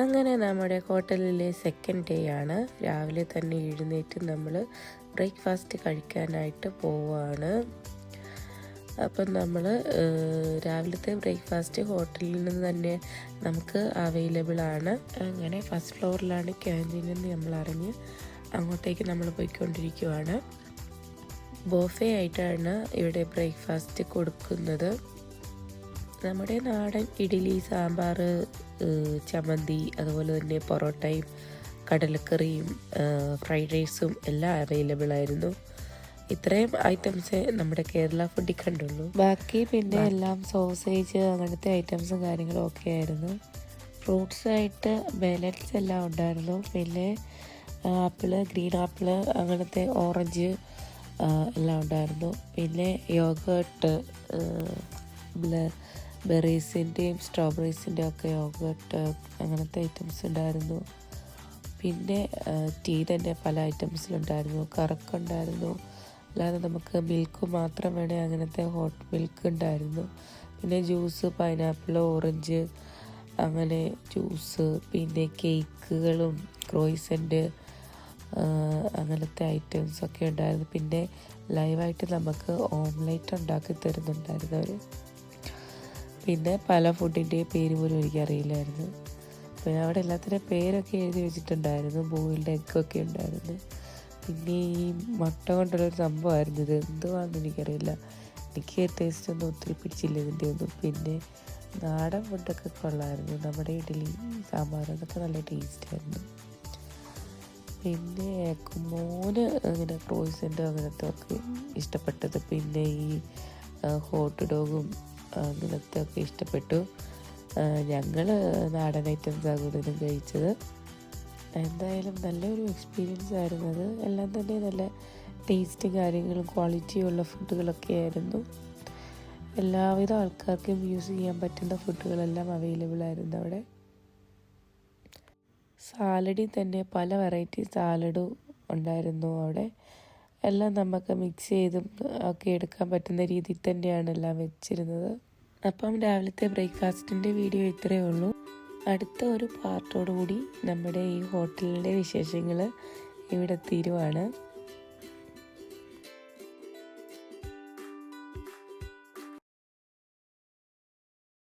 അങ്ങനെ നമ്മുടെ ഹോട്ടലിലെ സെക്കൻഡ് ഡേ ആണ്. രാവിലെ തന്നെ എഴുന്നേറ്റ് നമ്മൾ ബ്രേക്ക്ഫാസ്റ്റ് കഴിക്കാനായിട്ട് പോവുകയാണ് അപ്പം നമ്മൾ രാവിലത്തെ ബ്രേക്ക്ഫാസ്റ്റ് ഹോട്ടലിൽ നിന്ന് തന്നെ നമുക്ക് അവൈലബിൾ ആണ്. അങ്ങനെ ഫസ്റ്റ് ഫ്ലോറിലാണ് ക്യാന്റീൻ എന്ന് നമ്മൾ അറിഞ്ഞ് അങ്ങോട്ടേക്ക് നമ്മൾ പോയിക്കൊണ്ടിരിക്കുവാണ്. ബോഫേ ആയിട്ടാണ് ഇവിടെ ബ്രേക്ക്ഫാസ്റ്റ് കൊടുക്കുന്നത്. നമ്മുടെ നാടൻ ഇഡ്ഡലി സാമ്പാർ ചമ്മന്തി അതുപോലെ തന്നെ പൊറോട്ടയും കടലക്കറിയും ഫ്രൈഡ് റൈസും എല്ലാം അവൈലബിൾ ആയിരുന്നു. ഇത്രയും ഐറ്റംസ് നമ്മുടെ കേരള ഫുഡിൽ കണ്ടുള്ളൂ. ബാക്കി പിന്നെ എല്ലാം സോസേജ് അങ്ങനത്തെ ഐറ്റംസും കാര്യങ്ങളും ഒക്കെ ആയിരുന്നു. ഫ്രൂട്ട്സ് ആയിട്ട് ബെലറ്റ്സ് എല്ലാം ഉണ്ടായിരുന്നു. പിന്നെ ആപ്പിൾ ഗ്രീൻ ആപ്പിൾ അങ്ങനത്തെ ഓറഞ്ച് എല്ലാം ഉണ്ടായിരുന്നു. പിന്നെ യോഗട്ട് ബെറീസിന്റെയും സ്ട്രോബെറീസിന്റെയും ഒക്കെ യോഗട്ട് അങ്ങനത്തെ ഐറ്റംസ് ഉണ്ടായിരുന്നു. പിന്നെ ടീ തന്നെ പല ഐറ്റംസിലുണ്ടായിരുന്നു കറക്കുണ്ടായിരുന്നു അല്ലാതെ നമുക്ക് മിൽക്ക് മാത്രം വേണേ അങ്ങനത്തെ ഹോട്ട് മിൽക്ക് ഉണ്ടായിരുന്നു. പിന്നെ ജ്യൂസ് പൈനാപ്പിൾ ഓറഞ്ച് അങ്ങനെ ജ്യൂസ് പിന്നെ കേക്കുകളും ക്രോയിസന്റ് അങ്ങനത്തെ ഐറ്റംസൊക്കെ ഉണ്ടായിരുന്നു. പിന്നെ ലൈവായിട്ട് നമുക്ക് ഓംലേറ്റ് ഉണ്ടാക്കി തരുന്നുണ്ടായിരുന്നു അവർ പിന്നെ പല ഫുഡിന്റെയും പേര് പോലും എനിക്കറിയില്ലായിരുന്നു. പിന്നെ അവിടെ എല്ലാത്തിന്റെ പേരൊക്കെ എഴുതി വെച്ചിട്ടുണ്ടായിരുന്നു. ബോയിൽഡ് എഗ്ഗൊക്കെ ഉണ്ടായിരുന്നു. പിന്നെ ഈ മുട്ട കൊണ്ടുള്ളൊരു സംഭവമായിരുന്നു. ഇത് എന്തുവാണെന്ന് എനിക്കറിയില്ല. എനിക്ക് ടേസ്റ്റ് ഒന്നും ഒത്തിരി പിടിച്ചില്ല ഇതിന്റെ ഒന്നും. പിന്നെ നാടൻ ഫുഡൊക്കെ കൊള്ളായിരുന്നു. നമ്മുടെ ഇഡലി സാമ്പാർ നല്ല ടേസ്റ്റായിരുന്നു. പിന്നെ മോന് അങ്ങനെ ക്രോയ്സിന്റെ അങ്ങനത്തെ ഒക്കെ ഇഷ്ടപ്പെട്ടത്. പിന്നെ ഈ ഹോട്ട് ഡോഗും അങ്ങനത്തെ ഒക്കെ ഇഷ്ടപ്പെട്ടു. ഞങ്ങൾ നാടൻ ഐറ്റംസാണ് കൂടുതലും കഴിച്ചത്. എന്തായാലും നല്ലൊരു എക്സ്പീരിയൻസ് ആയിരുന്നു അത്. എല്ലാം തന്നെ നല്ല ടേസ്റ്റ് കാര്യങ്ങളും ക്വാളിറ്റിയുള്ള ഫുഡുകളൊക്കെ ആയിരുന്നു. എല്ലാവിധ ആൾക്കാർക്കും യൂസ് ചെയ്യാൻ പറ്റുന്ന ഫുഡുകളെല്ലാം അവൈലബിൾ ആയിരുന്നു അവിടെ. സാലഡിൽ തന്നെ പല വെറൈറ്റി സാലഡും ഉണ്ടായിരുന്നു അവിടെ. എല്ലാം നമുക്ക് മിക്സ് ചെയ്തും ഒക്കെ എടുക്കാൻ പറ്റുന്ന രീതിയിൽ തന്നെയാണ് എല്ലാം വെച്ചിരുന്നത്. അപ്പം രാവിലത്തെ ബ്രേക്ക്ഫാസ്റ്റിന്റെ വീഡിയോ ഇത്രയേ ഉള്ളൂ. അടുത്ത ഒരു പാർട്ടോടുകൂടി നമ്മുടെ ഈ ഹോട്ടലിന്റെ വിശേഷങ്ങൾ ഇവിടെ തീരുവാണ്.